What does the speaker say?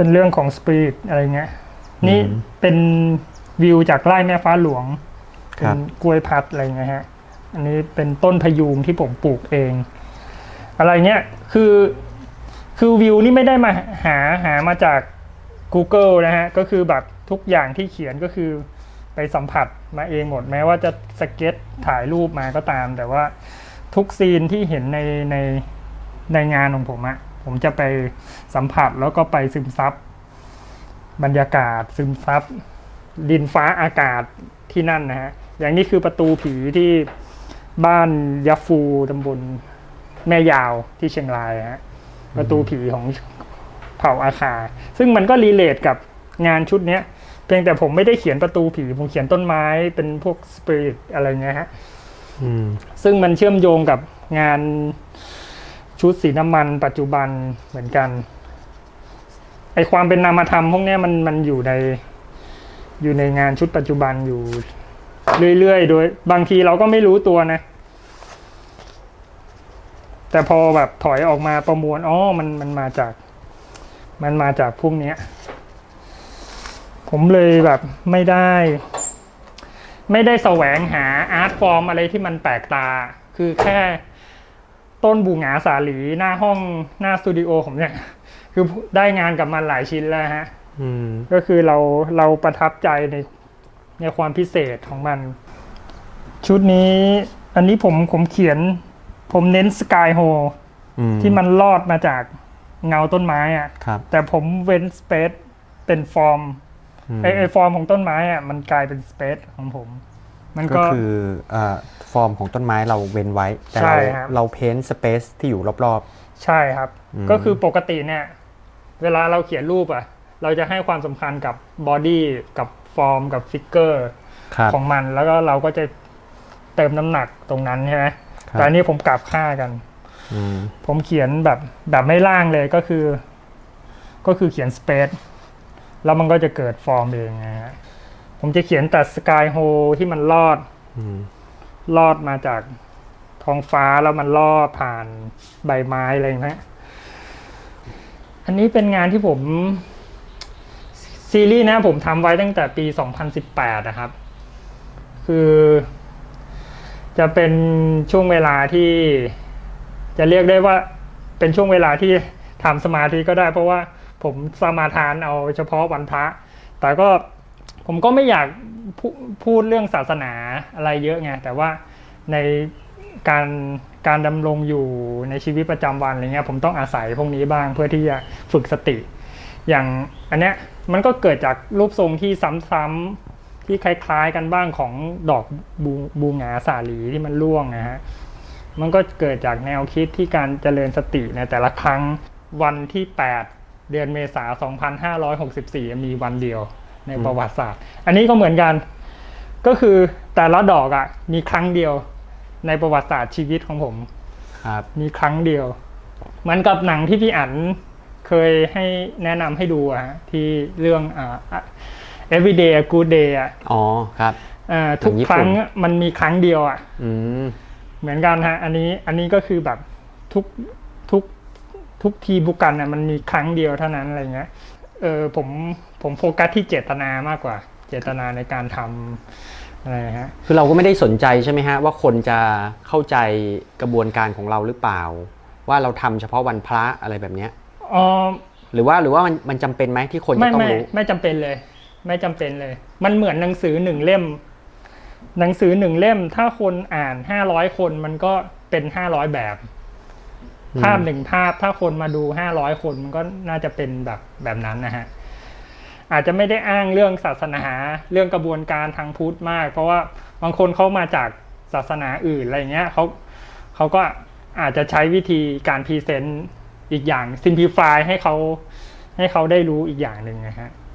เป็นเรื่องของสปิริตอะไรเงี้ยนี่เป็นวิวจากไร่แม่ฟ้าหลวงครัเป็บนกล้วยพัดอะไรเงี้ยฮะ อันนี้เป็นต้นพยุงที่ผมปลูกเอง อะไรเงี้ยคือคือวิวนี่ไม่ได้มาหาหามาจาก Google นะฮะ ก็คือแบบทุกอย่างที่เขียนก็คือไปสัมผัสมาเองหมดแม้ว่าจะสเก็ตถ่ายรูปมาก็ตาม แต่ว่าทุกซีนที่เห็นในในในงานของผมอะ ผมจะไปสัมผัสแล้วก็ไปซึมซับบรรยากาศซึมซับดินฟ้าอากาศที่นั่นนะฮะ อย่างนี้คือประตูผีที่บ้านยาฟูตำบลแม่ยาวที่เชียงรายฮะประตูผีของเผ่าอาคา ซึ่งมันก็รีเลทกับงานชุดเนี้ย เพียงแต่ผมไม่ได้เขียนประตูผี ผมเขียนต้นไม้เป็นพวกสปิริตอะไรเงี้ยฮะอืมซึ่งมันเชื่อมโยงกับงาน ชุดสีน้ำมันปัจจุบันเหมือนกันไอความเป็นนามธรรมพวกนี้มันมันอยู่ในอยู่ในงานชุดปัจจุบันอยู่เรื่อยๆ โดยบางทีเราก็ไม่รู้ตัวนะ แต่พอแบบถอยออกมาประมวลอ๋อมันมันมาจาก มันมาจากพวกนี้ผมเลยแบบไม่ได้ ไม่ได้แสวงหาอาร์ตฟอร์มอะไรที่มันแปลกตา คือแค่ ต้นบูหงาสาหลีหน้าห้องหน้าสตูดิโอผมเนี่ยคือได้งานกับมันหลายชิ้นแล้วฮะอืมก็คือเราเราประทับใจในในความพิเศษของมัน ชุดนี้ อันนี้ผมผมเขียน ผมเน้นสกายโฮอืมที่มันลอดมาจากเงาต้นไม้อะครับแต่ผมเว้นสเปซเป็นฟอร์มมไอไอฟอร์มของต้นไม้อะมันกลายเป็นสเปซของผม มันก็ก็คือเอ่อฟอร์มของต้นไม้เราเว้นไว้ แต่ใช่เราครับ เราเพ้นสเปซที่อยู่รอบ ใช่ครับ อืม ก็คือปกติเนี่ยเวลาเราเขียนรูปอะเราจะให้ความสำคัญกับบอดี้กับฟอร์มกับฟิกเกอร์ๆครับ ของมันแล้วก็เราก็จะเติมน้ำหนักตรงนั้นใช่ไหมครับ แต่อันนี้ผมกลับค่ากัน อืมผมเขียนแบบแบบไม่ล่างเลยก็คือ ก็คือเขียนสเปซแล้วมันก็จะเกิดฟอร์มเองนะฮะ ผมจะเขียนแต่สกายโฮที่มันลอดอืมลอดมาจากท้องฟ้าแล้วมันลอดผ่านใบไม้อะไรอย่างเงี้ยอันนี้เป็นงานที่ผม ซีรีส์นะผมทำไว้ตั้งแต่ปี 2018 นะครับ คือ จะเป็นช่วงเวลาที่ จะเรียกได้ว่าเป็นช่วงเวลาที่ทำสมาธิก็ได้ เพราะว่าผมสมาทานเอาเฉพาะวันพระ แต่ก็ ผมก็ไม่อยากพูพูดเรื่องศาสนาอะไรเยอะไงแต่ว่าในการการดำรงอยู่ในชีวิตประจำวันอะไรเงี้ยผมต้องอาศัยพวกนี้บ้างเพื่อที่จะฝึกสติ อย่างอันเนี้ยมันก็เกิดจากรูปทรงที่ซ้ำๆที่คล้าย ๆ กันบ้างของดอกบูบูงาสาลีที่มันร่วงนะฮะมันก็เกิดจากแนวคิดที่การเจริญสติในแต่ละครั้งวันที่ 8 เดือนเมษายน2564 มีวันเดียว ในประวัติศาสตร์ อันนี้ก็เหมือนกัน ก็คือแต่ละดอกอะ่ะ มีครั้งเดียวในประวัติศาสตร์ชีวิตของผม ครับ มีครั้งเดียว เหมือนกับหนังที่พี่อั๋นเคยให้แนะนำให้ดูอะฮะที่เรื่องอ่า everyday a good day อะอ๋อครับอ่าทุกหนังญี่คปุ่นรั้งมันมีครั้งเดียวอะอืมเหมือนกันฮะ อันนี้อันนี้ก็คือแบบทุกทุกทุกทีบุกกันอะมันมีครั้งเดียวเท่านั้นอะไรเงี้ย เออผมผมโฟกัสที่เจตนามากกว่า เจตนาในการทำอะไรฮะคือเราก็ไม่ได้สนใจใช่ไหมฮะ ว่าคนจะเข้าใจกระบวนการของเราหรือเปล่า ว่าเราทำเฉพาะวันพระอะไรแบบเนี้ยอ๋อหรือว่าหรือว่ามันมันจำเป็นไหมที่คนจะไม่ต้องไม่รู้ไม่จำเป็นเลย ไม่จำเป็นเลย มันเหมือนหนังสือหนึ่งเล่ม หนังสือหนึ่งเล่ม ถ้าคนอ่านห้าร้อยคนมันก็เป็นห้าร้อยแบบ ภาพหนึ่งภาพถ้าคนมาดูห้าร้อยคนมันก็น่าจะเป็นแบบแบบนั้นนะฮะอาจจะไม่ได้อ้างเรื่องศาสนาเรื่องกระบวนการทางพุทธมาก เพราะว่าบางคนเขามาจากศาสนาอื่นอะไรเงี้ยเขาเขาก็อาจจะใช้วิธีการพรีเซนต์อีกอย่างซิมพลิฟายให้เขาให้เขาได้รู้อีกอย่างหนึ่งนะฮะ